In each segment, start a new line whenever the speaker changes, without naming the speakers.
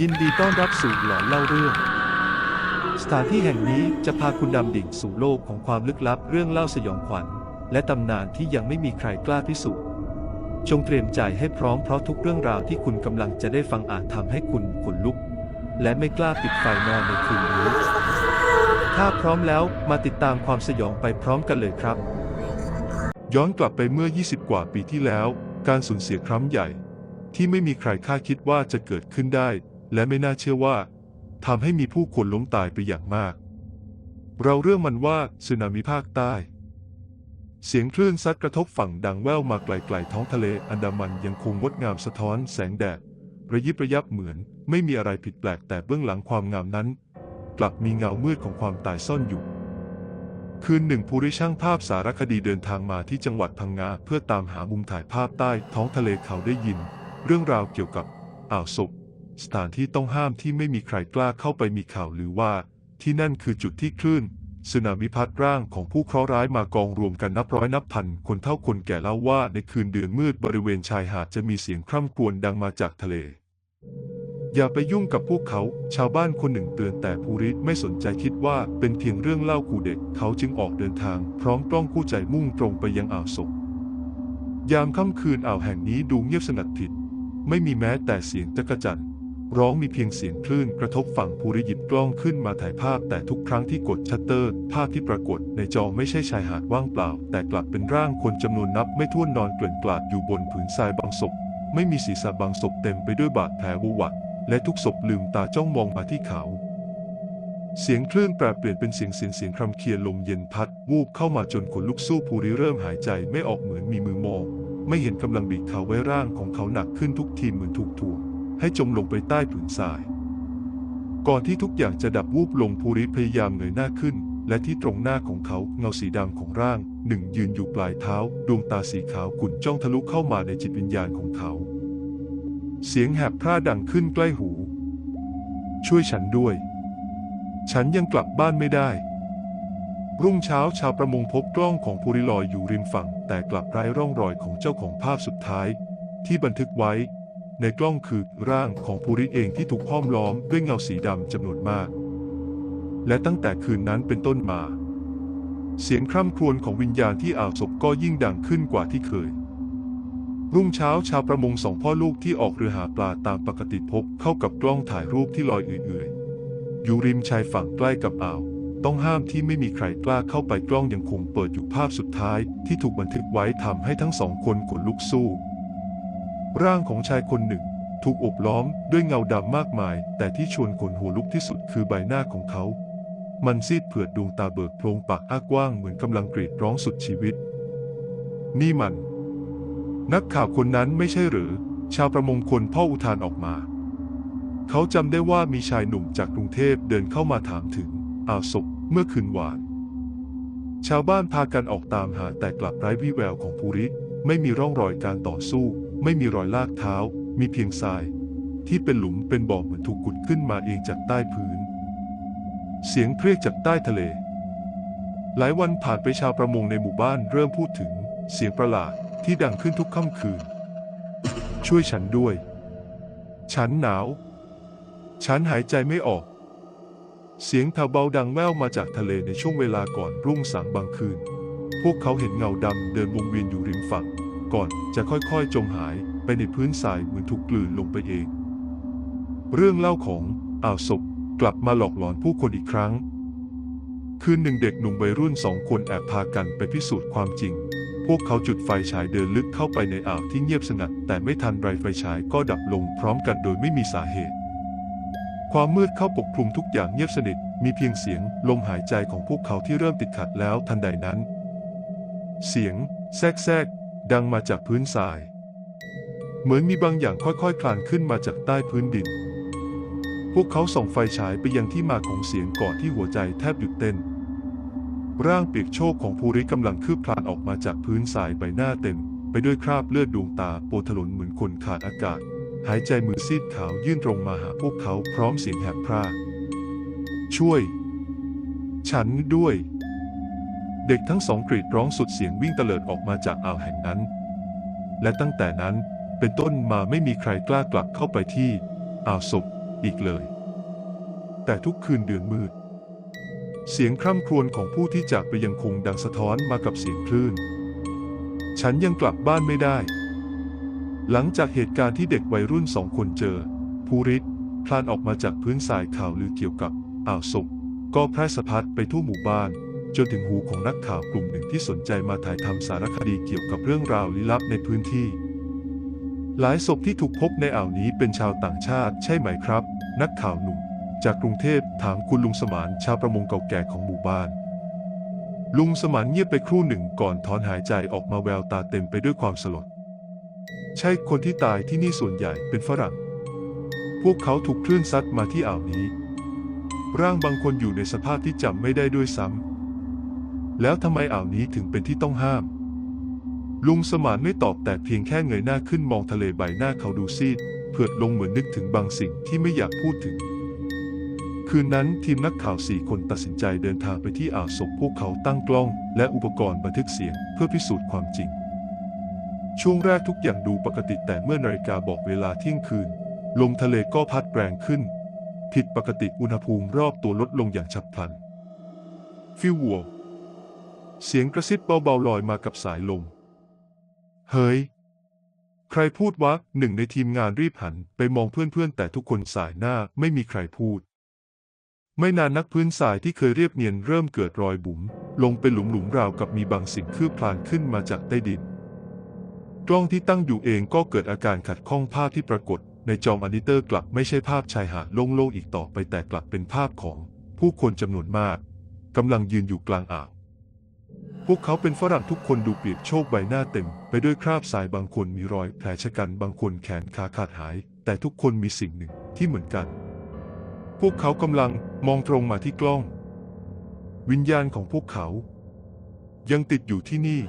ยินดีต้อนรับสู่หลอนเล่าเรื่อง สถานที่แห่งนี้จะพาคุณดำดิ่งสู่โลกของความลึกลับเรื่องเล่าสยองขวัญ และตำนานที่ยังไม่มีใครกล้าพิสูจน์ จงเตรียมใจให้พร้อมเพราะทุกเรื่องราวที่คุณกำลังจะได้ฟังอาจทำให้คุณขนลุก และไม่กล้าปิดไฟนอนในคืนนี้ ถ้าพร้อมแล้วมาติดตามความสยองไปพร้อมกันเลยครับ
ย้อนกลับไปเมื่อ 20 กว่าปีที่แล้ว การสูญเสียครั้งใหญ่ที่ไม่มีใครคาดคิดว่าจะเกิดขึ้นได้ และไม่น่าเชื่อว่าทำให้มีผู้คนล้มตายไปอย่างมาก เราเรื่องมันว่าสึนามิภาคใต้ เสียงคลื่นซัดกระทบฝั่งดังแว่วมาไกลๆท้องทะเลอันดามันยังคงงดงามสะท้อนแสงแดดระยิบระยับเหมือน ไม่มีอะไรผิดแปลกแต่เบื้องหลังความงามนั้น กลับมีเงามืดของความตายซ่อนอยู่ คืนหนึ่งผู้ริช่างภาพสารคดีเดินทางมาที่จังหวัดพังงาเพื่อตามหามุมถ่ายภาพใต้ท้องทะเลเขาได้ยิน เรื่องราวเกี่ยวกับอ่าวศพ สถานที่ต้องห้ามที่ไม่มีใครกล้าเข้าไปมีข่าวหรือว่า ที่นั่นคือจุดที่คลื่นสึนามิพัดร่างของผู้เคราะห์ร้ายมากองรวมกันนับร้อยนับพันคนเท่าคนแก่เล่าว่าในคืนเดือนมืดบริเวณชายหาดจะมีเสียงคร่ำครวญดังมาจากทะเล อย่าไปยุ่งกับพวกเขา ชาวบ้านคนหนึ่งเตือนแต่ภูริไม่สนใจคิดว่าเป็นเพียงเรื่องเล่ากูเด็ก เขาจึงออกเดินทาง พร้อมกล้องคู่ใจมุ่งตรงไปยังอ่าวศพยามค่ำคืนอ่าวแห่งนี้ดูเงียบสงัดผิด ไม่มีแม้แต่เสียงจักรจั่น ร้องมีเพียงเสียงคลื่นกระทบฝั่งภูริหยิบกล้องขึ้นมาถ่ายภาพ แต่ทุกครั้งที่กดชัตเตอร์ ภาพที่ปรากฏในจอไม่ใช่ชายหาดว่างเปล่า แต่กลับเป็นร่างคนจำนวนนับไม่ถ้วนนอนเกลื่อนกลาดอยู่บนผืนทรายบางศพ ไม่มีศีรษะบางศพเต็มไปด้วยบาดแผลวุวัดและทุกศพลืมตาจ้องมองมาที่เขา เสียงคลื่นแปรเปลี่ยนเป็นเสียงเสียงเสียงครำเคียนลมเย็นพัด วูบเข้ามาจนขนลุกสู้ภูริเริ่มหายใจไม่ออกเหมือนมีมือมอง ไม่เห็นกำลังบีบเขาไว้ร่างของเขาหนักขึ้นทุกทีเหมือนถูกถ่วง ให้จมลงไปใต้ผืนทราย ก่อนที่ทุกอย่างจะดับวูบลงภูริพยายามเงยหน้าขึ้น และที่ตรงหน้าของเขาเงาสีดำของร่าง หนึ่งยืนอยู่ปลายเท้า ดวงตาสีขาวขุ่นจ้องทะลุเข้ามาในจิตวิญญาณของเขา เสียงแหบพร่าดังขึ้นใกล้หู ช่วยฉันด้วย ฉันยังกลับบ้านไม่ได้รุ่งเช้าชาวประมงพบกล้องของภูริลอยอยู่ริมฝั่ง แต่กลับไร้ร่องรอยของเจ้าของภาพสุดท้าย ที่บันทึกไว้ ในกล้องคือร่างของภูริเองที่ถูกห้อมล้อมด้วยเงาสีดำจำนวนมาก และตั้งแต่คืนนั้นเป็นต้นมา เสียงคร่ำครวญของวิญญาณที่อ่าวศพก็ยิ่งดังขึ้นกว่าที่เคย รุ่งเช้าชาวประมงสองพ่อลูกที่ออกเรือหาปลาตามปกติพบเข้ากับกล้องถ่ายรูปที่ลอยเอื่อยๆ อยู่ริมชายฝั่งใกล้กับอ่าว ต้องห้ามที่ไม่มีใครกล้าเข้าไปกล้องยังคงเปิดอยู่ภาพสุดท้ายที่ถูกบันทึกไว้ทำให้ทั้งสองคนขนลุกสู้ ร่างของชายคนหนึ่ง ถูกอบล้อมด้วยเงาดำมากมาย แต่ที่ชวนขนหัวลุกที่สุดคือใบหน้าของเขา มันซีดเผือดดวงตาเบิกโพรงปากอ้ากว้างเหมือนกำลังกรีดร้องสุดชีวิต นี่มัน นักข่าวคนนั้นไม่ใช่หรือ ชาวประมงคนพ่ออุทานออกมา เขาจำได้ว่ามีชายหนุ่มจากกรุงเทพเดินเข้ามาถามถึงอ่าวศพเมื่อคืนวานชาวบ้านพากันออกตามหาแต่กลับไร้วี่แววของภูริ ไม่มีร่องรอยการต่อสู้ ไม่มีรอยลากเท้า มีเพียงทราย ที่เป็นหลุมเป็นบ่อเหมือนถูกขุดขึ้นมาเองจากใต้พื้น เสียงเพรียกจากใต้ทะเล หลายวันผ่านไปชาวประมงในหมู่บ้านเริ่มพูดถึงเสียงประหลาดที่ดังขึ้นทุกค่ำคืน ช่วยฉันด้วย ฉันหนาว ฉันหายใจไม่ออก เสียงแผ่วเบาดังแว่วมาจากทะเลในช่วงเวลาก่อนรุ่งสางบางคืน พวกเขาเห็นเงาดำเดินวงเวียนอยู่ริมฝั่ง ก่อนจะค่อยๆจมหายไปในพื้นทรายเหมือนถูกกลืนลงไปเอง เรื่องเล่าของอ่าวศพกลับมาหลอกหลอนผู้คนอีกครั้ง คืนหนึ่งเด็กหนุ่มวัยรุ่นสองคนแอบพากันไปพิสูจน์ความจริง พวกเขาจุดไฟฉายเดินลึกเข้าไปในอ่าวที่เงียบสงัด แต่ไม่ทันไรไฟฉายก็ดับลงพร้อมกันโดยไม่มีสาเหตุ ความมืดเข้าปกคลุมทุกอย่างเงียบสนิท มีเพียงเสียงลมหายใจของพวกเขาที่เริ่มติดขัดแล้วทันใดนั้น เสียงแทรกแทรก ดังมาจากพื้นทราย เหมือนมีบางอย่างค่อยๆ คลานขึ้นมาจากใต้พื้นดิน พวกเขาส่องไฟฉายไปยังที่มาของเสียงก่อนที่หัวใจแทบหยุดเต้น ร่างเปียกโชกของภูริกำลังคืบคลานออกมาจากพื้นทรายใบหน้าเต็ม ไปด้วยคราบเลือดดวงตาโปถลนเหมือนคนขาดอากาศ หายใจมือซีดขาวยื่นตรงมาหาพวกเขาพร้อมเสียงแหบพร่าช่วย ฉันด้วย เด็กทั้งสองกรีดร้องสุดเสียงวิ่งเตลิดออกมาจากอ่าวแห่งนั้น และตั้งแต่นั้นเป็นต้นมาไม่มีใครกล้ากลับเข้าไปที่อ่าวศพอีกเลย แต่ทุกคืนเดือนมืด เสียงคร่ำครวญของผู้ที่จากไปยังคงดังสะท้อนมากับเสียงคลื่น ฉันยังกลับบ้านไม่ได้ หลังจากเหตุการณ์ที่เด็กวัยรุ่นสองคนเจอ ภูริศพลานออกมาจากพื้นทรายข่าวลือเกี่ยวกับอ่าวศพก็แพร่สะพัดไปทั่วหมู่บ้าน จนถึงหูของนักข่าวกลุ่มหนึ่งที่สนใจมาถ่ายทำสารคดีเกี่ยวกับเรื่องราวลี้ลับในพื้นที่ หลายศพที่ถูกพบในอ่าวนี้เป็นชาวต่างชาติใช่ไหมครับ นักข่าวหนุ่ม จากกรุงเทพถามคุณลุงสมานชาวประมงเก่าแก่ของหมู่บ้าน ลุงสมานเงียบไปครู่หนึ่งก่อนถอนหายใจออกมาแววตาเต็มไปด้วยความสลด ใช่คนที่ตายที่นี่ส่วนใหญ่เป็นฝรั่ง พวกเขาถูกคลื่นซัดมาที่อ่าวนี้ ร่างบางคนอยู่ในสภาพที่จำไม่ได้ด้วยซ้ำ แล้วทำไมอ่าวนี้ถึงเป็นที่ต้องห้าม ลุงสมานไม่ตอบแต่เพียงแค่เงยหน้าขึ้นมองทะเลใบหน้าเขาดูซีดเผือดลงเหมือนนึกถึงบางสิ่งที่ไม่อยากพูดถึง คืนนั้นทีมนักข่าวสี่คนตัดสินใจเดินทางไปที่อ่าวศพพวกเขาตั้งกล้อง และอุปกรณ์บันทึกเสียงเพื่อพิสูจน์ความจริง ช่วงแรกทุกอย่างดูปกติแต่เมื่อนาฬิกาบอกเวลาเที่ยงคืน ลมทะเลก็พัดแรงขึ้น ผิดปกติอุณหภูมิรอบตัวลดลงอย่างฉับพลันฟิววัว เสียงกระซิบเบาๆลอยมากับสายลม เฮ้ย ใครพูดวะ หนึ่งในทีมงานรีบหันไปมองเพื่อนๆ แต่ทุกคนสายหน้าไม่มีใครพูด ไม่นานนักพื้นทรายที่เคยเรียบเนียนเริ่มเกิดรอยบุ๋มลงเป็นหลุมๆราวกับมีบางสิ่งคืบคลานขึ้นมาจากใต้ดิน กล้องที่ตั้งอยู่เองก็เกิดอาการขัดข้องภาพที่ปรากฏ ในจอมอนิเตอร์กลับไม่ใช่ภาพชายหาดโล่งๆอีกต่อไปแต่กลับเป็นภาพของผู้คนจำนวนมากกำลังยืนอยู่กลางอ่าว พวกเขาเป็นฝรั่งทุกคนดูเปรียบโชคใบหน้าเต็ม ไปด้วยคราบทรายบางคนมีรอยแผลชะกันบางคนแขนขาขาดหาย แต่ทุกคนมีสิ่งหนึ่งที่เหมือนกัน พวกเขากำลังมองตรงมาที่กล้อง วิญญาณของพวกเขา ยังติดอยู่ที่นี่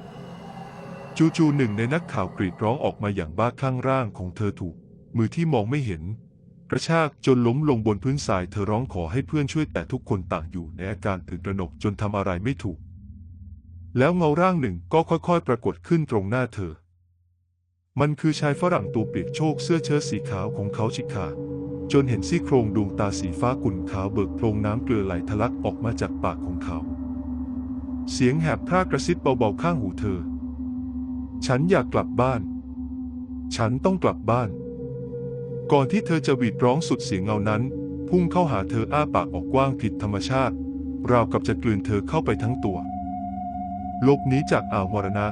จู่ๆหนึ่งในนักข่าวกรีดร้องออกมาอย่างบ้าคลั่งร่างของเธอถูก มือที่มองไม่เห็นกระชากจนล้มลงบนพื้นทรายเธอร้องขอให้เพื่อนช่วยแต่ทุกคนต่างอยู่ในอาการตื่นตระหนกจนทำอะไรไม่ถูก แล้วเงาร่างหนึ่งก็ค่อยๆ ปรากฏขึ้นตรงหน้าเธอ มันคือชายฝรั่งตัวเปียกโชกเสื้อเชิ้ตสีขาวของเขาฉีกขาดจนเห็นซี่โครงดวงตาสีฟ้าขุ่นขาวเบิกโพรงน้ำเกลือไหลทะลักออกมาจากปากของเขา เสียงแหบพร่ากระซิบเบาๆข้างหูเธอ ฉันอยากกลับบ้าน ฉันต้องกลับบ้าน ก่อนที่เธอจะหวีดร้องสุดเสียงเงานั้น พุ่งเข้าหาเธออ้าปากออกกว้างผิดธรรมชาติ ราวกับจะกลืนเธอเข้าไปทั้งตัว ลบหนีจากอ่าวมรณะ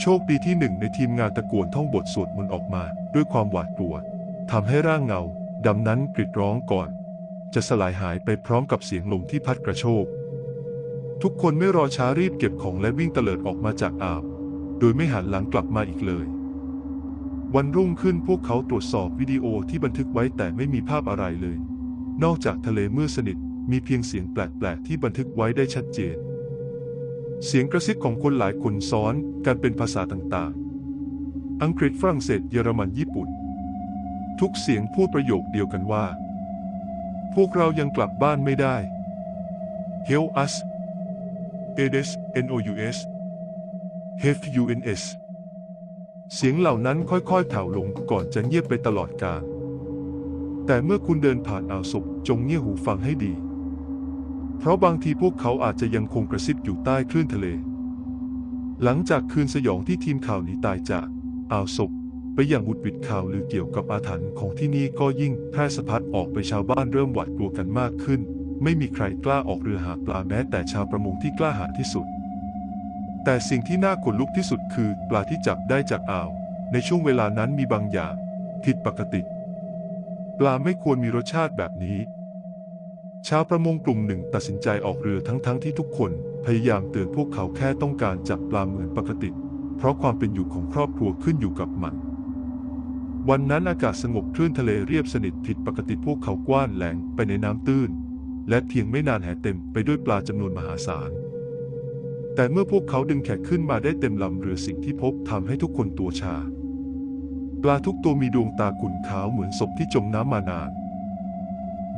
โชคดีที่หนึ่งในทีมงานตะโกนท่องบทสวดมนต์ออกมาด้วยความหวาดกลัวทำให้ร่างเงาดำนั้นกรีดร้องก่อน จะสลายหายไปพร้อมกับเสียงลมที่พัดกระโชก ทุกคนไม่รอช้ารีบเก็บของและวิ่งเตลิดออกมาจากอ่าวโดยไม่หันหลังกลับมาอีกเลย วันรุ่งขึ้นพวกเขาตรวจสอบวิดีโอที่บันทึกไว้แต่ไม่มีภาพอะไรเลย นอกจากทะเลมืดสนิทมีเพียงเสียงแปลกๆที่บันทึกไว้ได้ชัดเจน เสียงกระซิบของคนหลายคนซ้อนกันเป็นภาษาต่างๆ อังกฤษฝรั่งเศสเยอรมันญี่ปุ่น ทุกเสียงพูดประโยคเดียวกันว่า พวกเรายังกลับบ้านไม่ได้ Help us ADES NOUS Have UNS เสียงเหล่านั้นค่อยๆแผ่วลงก่อนจะเงียบไปตลอดกาลแต่เมื่อคุณเดินผ่านอ่าวศพจงเงี่ยหูฟังให้ดี เพราะบางทีพวกเขาอาจจะยังคงกระซิบอยู่ใต้คลื่นทะเล หลังจากคืนสยองที่ทีมข่าวหนีตายจากอ่าวศพไปอย่างบุดวิดข่าวลือเกี่ยวกับอาถรรพ์ของที่นี่ก็ยิ่งแพร่สะพัดออกไปชาวบ้านเริ่มหวาดกลัวกันมากขึ้น ไม่มีใครกล้าออกเรือหาปลาแม้แต่ชาวประมงที่กล้าหาญที่สุด แต่สิ่งที่น่าขนลุกที่สุดคือปลาที่จับได้จากอ่าว ในช่วงเวลานั้นมีบางอย่างผิดปกติ ปลาไม่ควรมีรสชาติแบบนี้ ชาวประมงกลุ่มหนึ่งตัดสินใจออกเรือทั้งๆทที่ทุกคน พยายามเตือนพวกเขาแค่ต้องการจับปลาเหมือนปกติ เพราะความเป็นอยู่ของครอบครัวขึ้นอยู่กับมัน วันนั้นอากาศสงบคลื่นทะเลเรียบสนิทผิดปกติพวกเขากว้านแหลงไปในน้ำตื้น และเพียงไม่นานแห่เต็มไปด้วยปลาจำนวนมหาศาล แต่เมื่อพวกเขาดึงแขกขึ้นมาได้เต็มลำเรือสิ่งที่พบทำให้ทุกคนตัวชา ปลาทุกตัวมีดวงตาขุ่นขาวเหมือนศพที่จมน้ำมานาน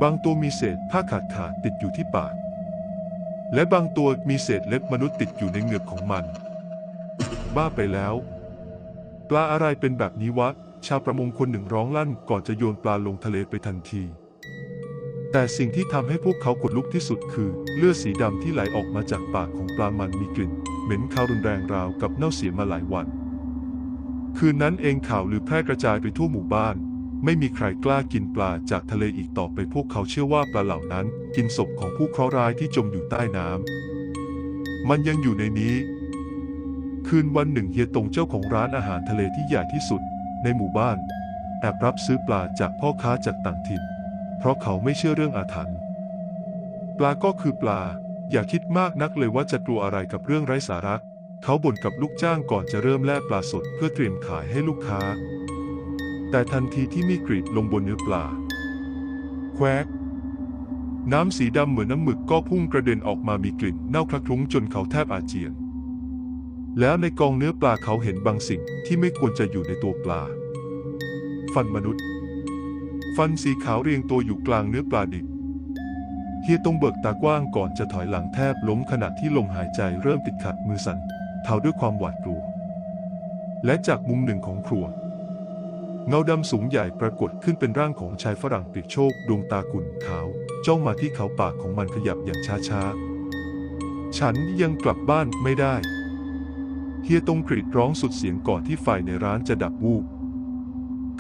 บางตัวมีเศษผ้าขาดขาดติดอยู่ที่ปาก และบางตัวมีเศษเล็บมนุษย์ติดอยู่ในเหงือกของมัน บ้าไปแล้ว ปลาอะไรเป็นแบบนี้วะ ชาวประมงคนหนึ่งร้องลั่นก่อนจะโยนปลาลงทะเลไปทันที แต่สิ่งที่ทำให้พวกเขาขนลุกที่สุดคือ เลือดสีดำที่ไหลออกมาจากปากของปลามันมีกลิ่น เหม็นคาวรุนแรงราวกับเน่าเสียมาหลายวัน คืนนั้นเองข่าวลือแพร่กระจายไปทั่วหมู่บ้าน ไม่มีใครกล้ากินปลาจากทะเลอีกต่อไปพวกเขาเชื่อว่าปลาเหล่านั้น กินศพของผู้เคราะห์ร้ายที่จมอยู่ใต้น้ำมันยังอยู่ในนี้ คืนวันหนึ่งเฮียตงเจ้าของร้านอาหารทะเลที่ใหญ่ที่สุด ในหมู่บ้านแอบรับซื้อปลาจากพ่อค้าจากต่างถิ่น เพราะเขาไม่เชื่อเรื่องอาถรรพ์ปลาก็คือปลา อย่าคิดมากนักเลยว่าจะกลัวอะไรกับเรื่องไร้สาระเขาบ่นกับลูกจ้างก่อนจะเริ่มแล่ปลาสดเพื่อเตรียมขายให้ลูกค้า แต่ทันทีที่มีกรีดลงบนเนื้อปลา แควกน้ำสีดำเหมือนน้ำหมึกก็พุ่งกระเด็นออกมามีกลิ่นเน่าคละคลุ้งจนเขาแทบอาเจียน แล้วในกองเนื้อปลาเขาเห็นบางสิ่งที่ไม่ควรจะอยู่ในตัวปลา ฟันมนุษย์ ฟันสีขาวเรียงตัวอยู่กลางเนื้อปลาดิบเฮียตงเบิกตากว้างก่อนจะถอยหลังแทบล้มขณะที่ลมหายใจเริ่มติดขัดมือสั่นเทาด้วยความหวาดกลัว และจากมุมหนึ่งของครัว เงาดำสูงใหญ่ปรากฏขึ้นเป็นร่างของชายฝรั่งปีกโชคดวงตาขุ่นขาว จ้องมาที่เขาปากของมันขยับอย่างช้าๆ ฉันยังกลับบ้านไม่ได้ เฮียตงกรีดร้องสุดเสียงก่อนที่ไฟในร้านจะดับวูบ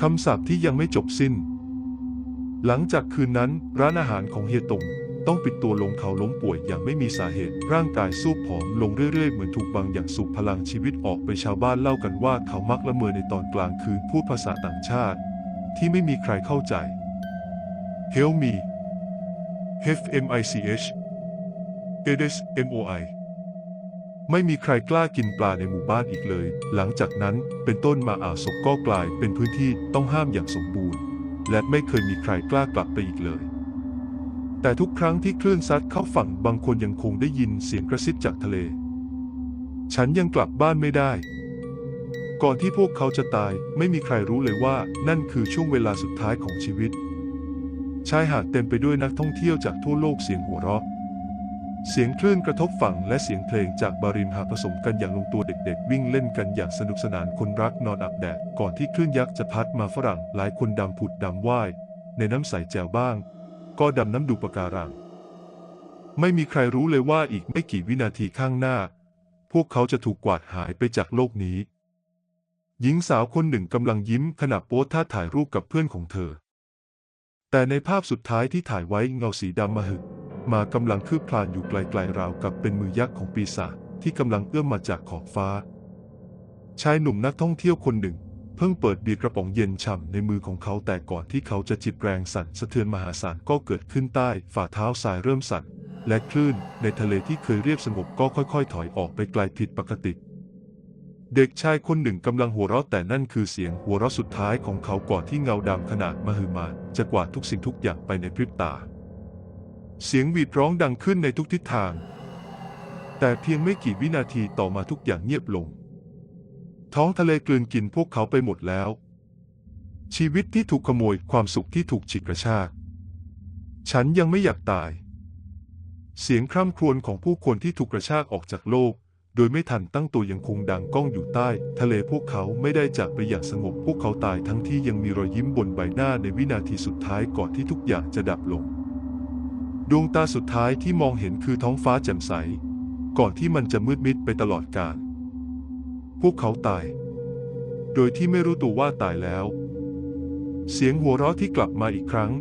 คำสาปที่ยังไม่จบสิ้น หลังจากคืนนั้นร้านอาหารของเฮียตง ต้องปิดตัวลงเขาล้มป่วยอย่างไม่มีสาเหตุ ร่างกายสู้ผอมลงเรื่อยๆ เหมือนถูกบางอย่างสูบพลังชีวิตออกไปชาวบ้านเล่ากันว่าเขามักละเมอในตอนกลางคืนพูดภาษาต่างชาติ ที่ไม่มีใครเข้าใจ Help me F M I C H e d s M O I ไม่มีใครกล้ากินปลาในหมู่บ้านอีกเลย หลังจากนั้นเป็นต้นมาอ่าวศพก็กลายเป็นพื้นที่ต้องห้ามอย่างสมบูรณ์ และไม่เคยมีใครกล้ากลับไปอีกเลย แต่ทุกครั้งที่คลื่นซัดเข้าฝั่งบางคนยังคงได้ยินเสียงกระซิบจากทะเล ฉันยังกลับบ้านไม่ได้ ก่อนที่พวกเขาจะตายไม่มีใครรู้เลยว่านั่นคือช่วงเวลาสุดท้ายของชีวิต ชายหาดเต็มไปด้วยนักท่องเที่ยวจากทั่วโลกเสียงหัวเราะ เสียงคลื่นกระทบฝั่งและเสียงเพลงจากบาริมหาผสมกันอย่างลงตัวเด็กๆ วิ่งเล่นกันอย่างสนุกสนานคนรักนอนอาบแดดก่อนที่คลื่นยักษ์จะพัดมาฝรั่งหลายคนดำผุดดำว่ายในน้ำใสแจ่วบ้าง ก็ดำน้ำดูปะการัง ไม่มีใครรู้เลยว่าอีกไม่กี่วินาทีข้างหน้า พวกเขาจะถูกกวาดหายไปจากโลกนี้ หญิงสาวคนหนึ่งกำลังยิ้มขณะโพสท่าถ่ายรูปกับเพื่อนของเธอ แต่ในภาพสุดท้ายที่ถ่ายไว้เงาสีดำมหึกมากำลังคืบคลานอยู่ไกลๆราวกับเป็นมือยักษ์ของปีศาจที่กำลังเอื้อมมาจากขอบฟ้า ชายหนุ่มนักท่องเที่ยวคนหนึ่ง เพิ่งเปิดเบียร์กระป๋องเย็นฉ่ำในมือของเขาแต่ก่อนที่เขาจะจิตแรงสั่นสะเทือนมหาศาลก็เกิดขึ้นใต้ฝ่าเท้าทรายเริ่มสั่น และคลื่นในทะเลที่เคยเรียบสงบก็ค่อยๆ ถอยออกไปไกลผิดปกติเด็กชายคนหนึ่งกำลังหัวเราะแต่นั่นคือเสียงหัวเราะสุดท้ายของเขาก่อนที่เงาดำขนาดมหึมาจะกวาดทุกสิ่งทุกอย่างไปในพริบตา เสียงหวีดร้องดังขึ้นในทุกทิศทาง แต่เพียงไม่กี่วินาทีต่อมาทุกอย่างเงียบลง ท้องทะเลกลืนกินพวกเขาไปหมดแล้ว ชีวิตที่ถูกขโมยความสุขที่ถูกฉิกกระชาก ฉันยังไม่อยากตาย เสียงคร่ำครวญของผู้คนที่ถูกกระชากออกจากโลก โดยไม่ทันตั้งตัวยังคงดังก้องอยู่ใต้ ทะเลพวกเขาไม่ได้จากไปอย่างสงบพวกเขาตายทั้งที่ยังมีรอยยิ้มบนใบหน้าในวินาทีสุดท้ายก่อนที่ทุกอย่างจะดับลง ดวงตาสุดท้ายที่มองเห็นคือท้องฟ้าแจ่มใส ก่อนที่มันจะมืดมิดไปตลอดกาล พวกเขาตาย โดยที่ไม่รู้ตัวว่าตายแล้ว เสียงหัวเราะที่กลับมาอีกครั้ง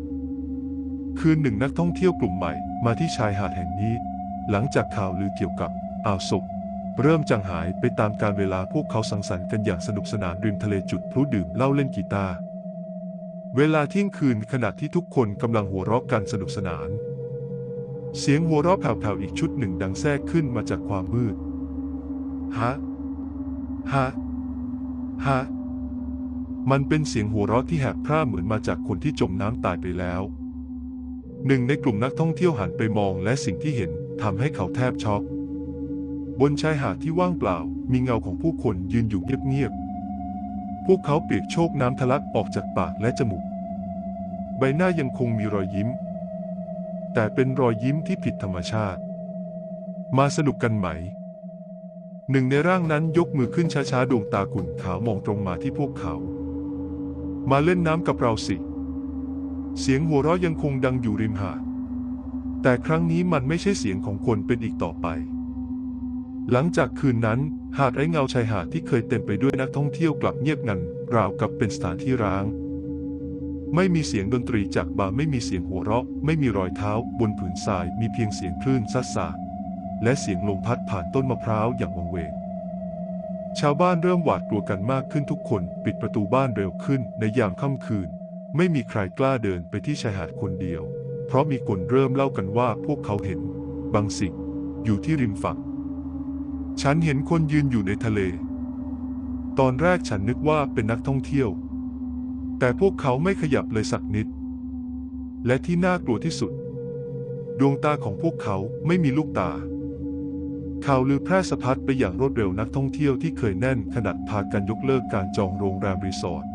คืนหนึ่งนักท่องเที่ยวกลุ่มใหม่มาที่ชายหาดแห่งนี้ หลังจากข่าวลือเกี่ยวกับอ่าวศพเริ่มจางหายไปตามการเวลาพวกเขาสังสรรค์กันอย่างสนุกสนานริมทะเลจุดพลุดื่มเหล้าเล่นกีตาร์เวลาเที่ยงคืนขณะที่ทุกคนกำลังหัวเราะกันสนุกสนาน เสียงหัวเราะแผ่วๆอีกชุดหนึ่งดังแทรกขึ้นมาจากความมืด ฮะ ฮะฮะมันเป็นเสียงหัวเราะที่แหบพร่าเหมือนมาจากคนที่จมน้ำตายไปแล้ว หนึ่งในกลุ่มนักท่องเที่ยวหันไปมองและสิ่งที่เห็นทำให้เขาแทบช็อก บนชายหาดที่ว่างเปล่า มีเงาของผู้คนยืนอยู่เงียบๆ พวกเขาเปียกโชกน้ำทะลักออกจากปากและจมูก ใบหน้ายังคงมีรอยยิ้ม แต่เป็นรอยยิ้มที่ผิดธรรมชาติ มาสนุกกันไหม หนึ่งในร่างนั้นยกมือขึ้นช้าๆ ดวงตาขุ่นขาวมองตรงมาที่พวกเขา มาเล่นน้ำกับเราสิ เสียงหัวเราะยังคงดังอยู่ริมหาด แต่ครั้งนี้มันไม่ใช่เสียงของคนเป็นอีกต่อไป หลังจากคืนนั้น หาดไร้เงาชายหาดที่เคยเต็มไปด้วยนักท่องเที่ยวกลับเงียบงัน ราวกับเป็นสถานที่ร้าง ไม่มีเสียงดนตรีจากบาร์ไม่มีเสียงหัวเราะ ไม่มีรอยเท้า บนผืนทรายมีเพียงเสียงคลื่นซัดสาด และเสียงลมพัดผ่านต้นมะพร้าวอย่างวังเวง ชาวบ้านเริ่มหวาดกลัวกันมากขึ้นทุกคนปิดประตูบ้านเร็วขึ้นในยามค่ำคืน ไม่มีใครกล้าเดินไปที่ชายหาดคนเดียว เพราะมีคนเริ่มเล่ากันว่าพวกเขาเห็น บางสิ่ง อยู่ที่ริมฝั่ง ฉันเห็นคนยืนอยู่ในทะเล ตอนแรกฉันนึกว่าเป็นนักท่องเที่ยว แต่พวกเขาไม่ขยับเลยสักนิด และที่น่ากลัวที่สุด ดวงตาของพวกเขาไม่มีลูกตา ข่าวลือแพร่สะพัดไปอย่างรวดเร็วนักท่องเที่ยวที่เคยแน่นขนาดพากันยกเลิกการจองโรงแรมรีสอร์ท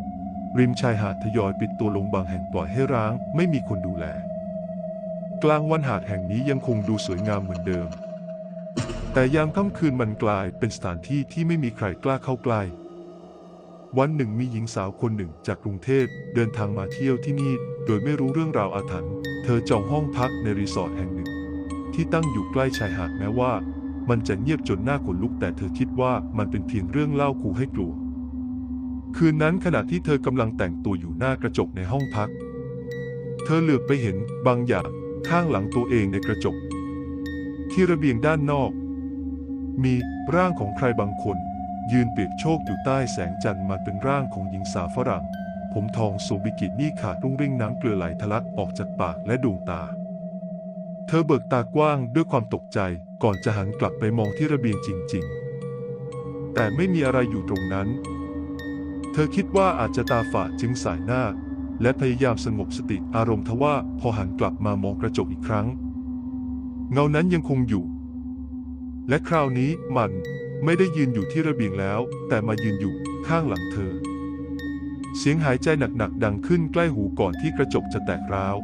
ริมชายหาดทยอยปิดตัวลงบางแห่งปล่อยให้ร้าง ไม่มีคนดูแล กลางวันหาดแห่งนี้ยังคงดูสวยงามเหมือนเดิม แต่ยามค่ำคืนมันกลายเป็นสถานที่ที่ไม่มีใครกล้าเข้าใกล้ วันหนึ่งมีหญิงสาวคนหนึ่งจากกรุงเทพเดินทางมาเที่ยวที่นี่ โดยไม่รู้เรื่องราวอาถรรพ์เธอจองห้องพักในรีสอร์ทแห่งหนึ่ง ที่ตั้งอยู่ใกล้ชายหาดแม้ว่า มันจะเงียบจนหน้าขนลุกแต่เธอคิดว่ามันเป็นเพียงเรื่องเล่าขู่ให้กลัว คืนนั้นขณะที่เธอกำลังแต่งตัวอยู่หน้ากระจกในห้องพัก เธอเหลือบไปเห็นบางอย่างข้างหลังตัวเองในกระจก ที่ระเบียงด้านนอก มีร่างของใครบางคน ยืนเปียกโชกอยู่ใต้แสงจันทร์มันเป็นร่างของหญิงสาวฝรั่ง ผมทองสวมบิกินี่ขาดรุ่งริ่งน้ำเกลือไหลทะลักออกจากปากและดวงตา เธอเบิกตากว้างด้วยความตกใจ ก่อนจะหันกลับไปมองที่ระเบียงจริง ๆ แต่ไม่มีอะไรอยู่ตรงนั้น เธอคิดว่าอาจจะตาฝาดจึงสายหน้า และพยายามสงบสติอารมณ์ทว่าพอหันกลับมามองกระจกอีกครั้ง เงานั้นยังคงอยู่ และคราวนี้มันไม่ได้ยืนอยู่ที่ระเบียงแล้ว แต่มายืนอยู่ข้างหลังเธอ เสียงหายใจหนักๆดังขึ้นใกล้หูก่อนที่กระจกจะแตกร้าว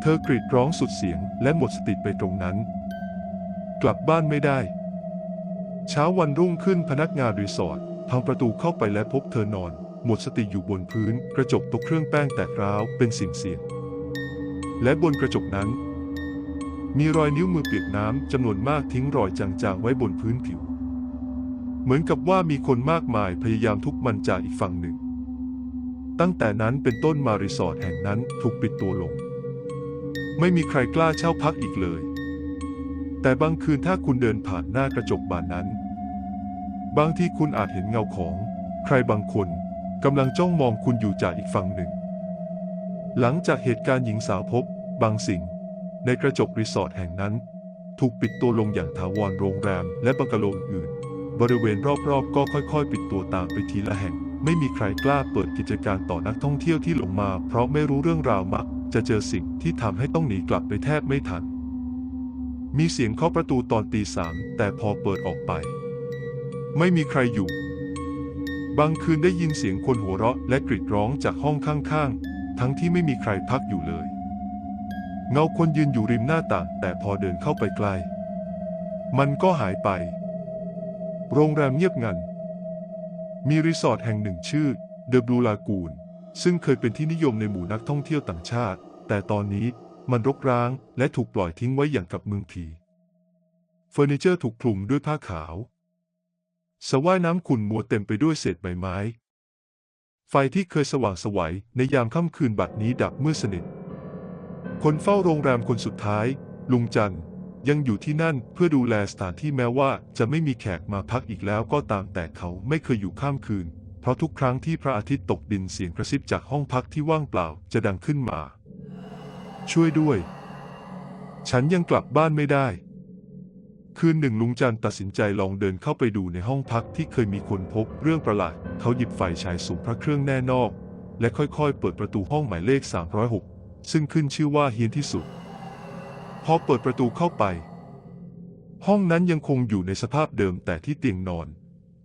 เธอกรีดร้องสุดเสียงและหมดสติไปตรงนั้น กลับบ้านไม่ได้ เช้าวันรุ่งขึ้นพนักงานรีสอร์ทพังประตูเข้าไปและพบเธอนอน หมดสติอยู่บนพื้น กระจกตกเครื่องแป้งแตกร้าวเป็นสิ่งเสียง และบนกระจกนั้น มีรอยนิ้วมือเปียกน้ำจำนวนมากทิ้งรอยจางๆไว้บนพื้นผิว เหมือนกับว่ามีคนมากมายพยายามทุบมันจากอีกฝั่งหนึ่ง ตั้งแต่นั้นเป็นต้นมารีสอร์ทแห่งนั้นถูกปิดตัวลง ไม่มีใครกล้าเช่าพักอีกเลย แต่บางคืนถ้าคุณเดินผ่านหน้ากระจกบานนั้น บางที่คุณอาจเห็นเงาของ ใครบางคนกำลังจ้องมองคุณอยู่จากอีกฝั่งหนึ่ง หลังจากเหตุการณ์หญิงสาวพบ บางสิ่ง ในกระจกรีสอร์ทแห่งนั้น ถูกปิดตัวลงอย่างถาวรโรงแรมและบังกะโลอื่น บริเวณรอบๆ ก็ค่อยๆ ปิดตัวตามไปทีละแห่ง ไม่มีใครกล้าเปิดกิจการต่อนักท่องเที่ยวที่หลงมา เพราะไม่รู้เรื่องราวมักจะเจอสิ่งที่ทำให้ต้องหนีกลับไปแทบไม่ทัน มีเสียงเคาะประตูตอนตีสามแต่พอเปิดออกไป ไม่มีใครอยู่ บางคืนได้ยินเสียงคนหัวเราะและกรีดร้องจากห้องข้างๆ ทั้งที่ไม่มีใครพักอยู่เลย เงาคนยืนอยู่ริมหน้าต่าง แต่พอเดินเข้าไปใกล้ มันก็หายไป โรงแรมเงียบงัน มีรีสอร์ทแห่งหนึ่งชื่อเดอะบลูลากูนซึ่งเคยเป็นที่นิยมในหมู่นักท่องเที่ยวต่างชาติ แต่ตอนนี้ มันรกร้างและถูกปล่อยทิ้งไว้อย่างกับเมืองผีเฟอร์นิเจอร์ถูกคลุมด้วยผ้าขาวสระว่ายน้ำขุ่นมัวเต็มไปด้วยเศษใบไม้ ไฟที่เคยสว่างไสวัยในยามค่ำคืนบัดนี้ดับมืดสนิท คนเฝ้าโรงแรมคนสุดท้าย ลุงจันยังอยู่ที่นั่นเพื่อดูแลสถานที่แม้ว่าจะไม่มีแขกมาพักอีกแล้วก็ตามแต่เขาไม่เคยอยู่ข้ามคืน เพราะทุกครั้งที่พระอาทิตย์ตกดินเสียงกระซิบจากห้องพักที่ว่างเปล่าจะดังขึ้นมา ช่วยด้วย ฉันยังกลับบ้านไม่ได้ คืนหนึ่งลุงจันตัดสินใจลองเดินเข้าไปดูในห้องพักที่เคยมีคนพบเรื่องประหลาด เขาหยิบไฟฉายสูงพระเครื่องแน่นอก และค่อยๆ เปิดประตูห้องหมายเลข 306 ซึ่งขึ้นชื่อว่าเฮียนที่สุด พอเปิดประตูเข้าไป ห้องนั้นยังคงอยู่ในสภาพเดิมแต่ที่เตียงนอน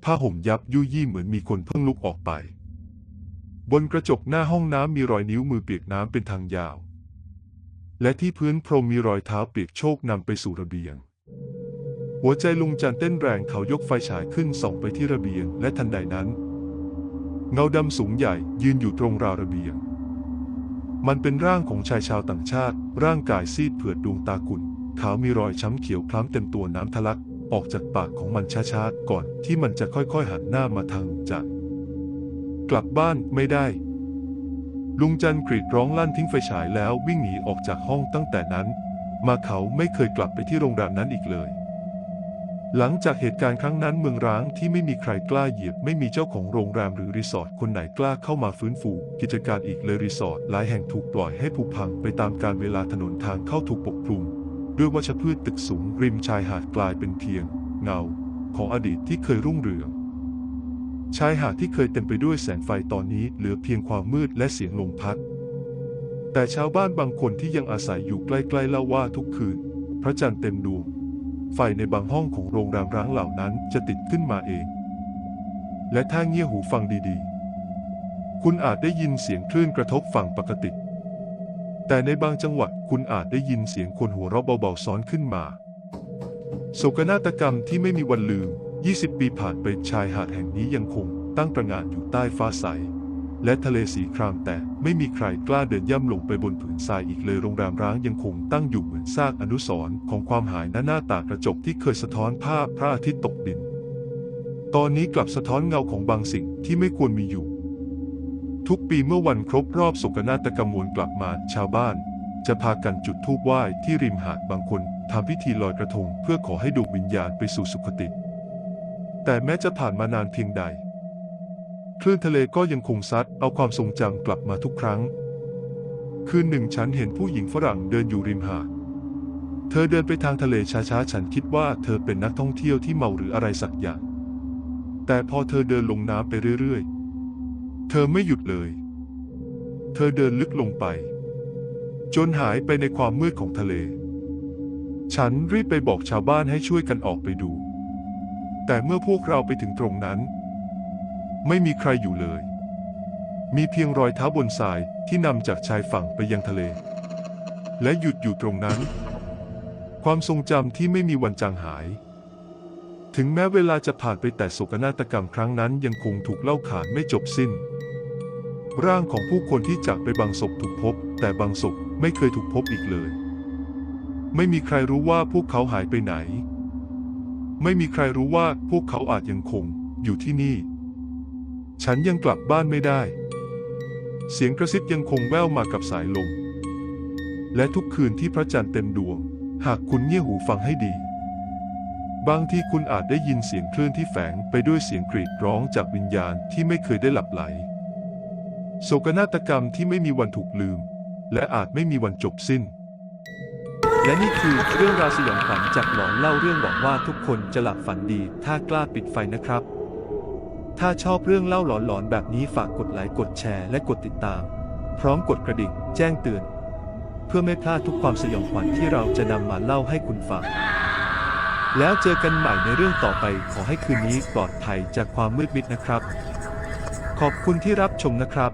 ผ้าห่มยับยุ่ยี่เหมือนมีคนเพิ่งลุกออกไปบนกระจกหน้าห้องน้ำมีรอยนิ้วมือเปียกน้ำเป็นทางยาว และที่พื้นพรมมีรอยเท้าเปียกโชกนำไปสู่ระเบียง หัวใจลุงจันเต้นแรงเขายกไฟฉายขึ้นส่องไปที่ระเบียง และทันใดนั้น เงาดำสูงใหญ่ยืนอยู่ตรงราวระเบียง มันเป็นร่างของชายชาวต่างชาติ ร่างกายซีดเผือดดวงตากุ่นขาวมีรอยช้ำเขียวคล้ำเต็มตัวน้ำทะลักออกจากปากของมันช้าๆก่อนที่มันจะค่อยๆหันหน้ามาทางจันกลับบ้านไม่ได้ ลุงจันกรีดร้องลั่นทิ้งไฟฉายแล้ววิ่งหนีออกจากห้องตั้งแต่นั้น มาเขาไม่เคยกลับไปที่โรงแรมนั้นอีกเลย หลังจากเหตุการณ์ครั้งนั้นเมืองร้างที่ไม่มีใครกล้าเหยียบ ไม่มีเจ้าของโรงแรมหรือรีสอร์ทคนไหนกล้าเข้ามาฟื้นฟู กิจการอีกเลยรีสอร์ทหลายแห่งถูกปล่อยให้ผุพังไปตามการเวลาถนนทางเข้าถูกปกคลุม ด้วยวัชพืชตึกสูงริมชายหาดกลายเป็นเพียง เงา ของอดีตที่เคยรุ่งเรือง ชายหาดที่เคยเต็มไปด้วยแสงไฟตอนนี้เหลือเพียงความมืดและเสียงลมพัด แต่ชาวบ้านบางคนที่ยังอาศัยอยู่ใกล้ๆเล่าว่าทุกคืน พระจันทร์เต็มดวงไฟในบางห้องของโรงแรมร้างเหล่านั้นจะติดขึ้นมาเอง และถ้าเงี่ยหูฟังดีๆ คุณอาจได้ยินเสียงคลื่นกระทบฝั่งปกติ แต่ในบางจังหวัดคุณอาจได้ยินเสียงคนหัวเราะเบาๆซ้อนขึ้นมาโศกนาฏกรรมที่ไม่มีวันลืม 20 ปีผ่านไปชายหาดแห่งนี้ยังคงตั้งประหงานอยู่ใต้ฟ้าใส และทะเลสีครามแต่ไม่มีใครกล้าเดินย่ำลงไปบนผืนทรายอีกเลยโรงแรมร้างยังคงตั้งอยู่เหมือนซากอนุสรณ์ของความหายหน้าหน้าต่างกระจกที่เคยสะท้อนภาพพระอาทิตย์ตกดิน ตอนนี้กลับสะท้อนเงาของบางสิ่งที่ไม่ควรมีอยู่ ทุกปีเมื่อวันครบรอบโศกนาฏกรรมมวลกลับมาชาวบ้าน จะพากันจุดธูปไหว้ที่ริมหาดบางคนทำพิธีลอยกระทงเพื่อขอให้ดวงวิญญาณไปสู่สุคติ แต่แม้จะผ่านมานานเพียงใด คลื่นทะเลก็ยังคงซัดเอาความทรงจำกลับมาทุกครั้ง คืนหนึ่งฉันเห็นผู้หญิงฝรั่งเดินอยู่ริมหาด เธอเดินไปทางทะเลช้าๆ ฉันคิดว่าเธอเป็นนักท่องเที่ยวที่เมาหรืออะไรสักอย่าง แต่พอเธอเดินลงน้ำไปเรื่อยๆ เธอไม่หยุดเลย เธอเดินลึกลงไป จนหายไปในความมืดของทะเล ฉันรีบไปบอกชาวบ้านให้ช่วยกันออกไปดู แต่เมื่อพวกเราไปถึงตรงนั้น ไม่มีใครอยู่เลย มีเพียงรอยเท้าบนทรายที่นำจากชายฝั่งไปยังทะเล และหยุดอยู่ตรงนั้น ความทรงจำที่ไม่มีวันจางหาย ถึงแม้เวลาจะผ่านไปแต่โศกนาฏกรรมครั้งนั้นยังคงถูกเล่าขานไม่จบสิ้น ร่างของผู้คนที่จากไปบางศพถูกพบ แต่บางศพไม่เคยถูกพบอีกเลย ไม่มีใครรู้ว่าพวกเขาหายไปไหน ไม่มีใครรู้ว่าพวกเขาอาจยังคงอยู่ที่นี่ ฉันยังกลับบ้านไม่ได้ เสียงกระซิบยังคงแว่วมากับสายลม และทุกคืนที่พระจันทร์เต็มดวง หากคุณเงี่ยหูฟังให้ดี บางทีคุณอาจได้ยินเสียงคลื่นที่แฝงไปด้วยเสียงกรีดร้องจากวิญญาณที่ไม่เคยได้หลับไหล โศกนาฏกรรมที่ไม่มีวันถูกลืม และอาจไม่มีวันจบสิ้น
และนี่คือเรื่องราวสยองขวัญจากหลอนเล่าเรื่องหวังว่าทุกคนจะหลับฝันดี ถ้ากล้าปิดไฟนะครับ ถ้าชอบเรื่องเล่าหลอนๆแบบนี้ฝากกดไลค์กดแชร์และกดติดตาม พร้อมกดกระดิ่ง แจ้งเตือน เพื่อไม่พลาดทุกความสยองขวัญที่เราจะนำมาเล่าให้คุณฟัง แล้วเจอกันใหม่ในเรื่องต่อไปขอให้คืนนี้ปลอดภัยจากความมืดมิดนะครับ ขอบคุณที่รับชมนะครับ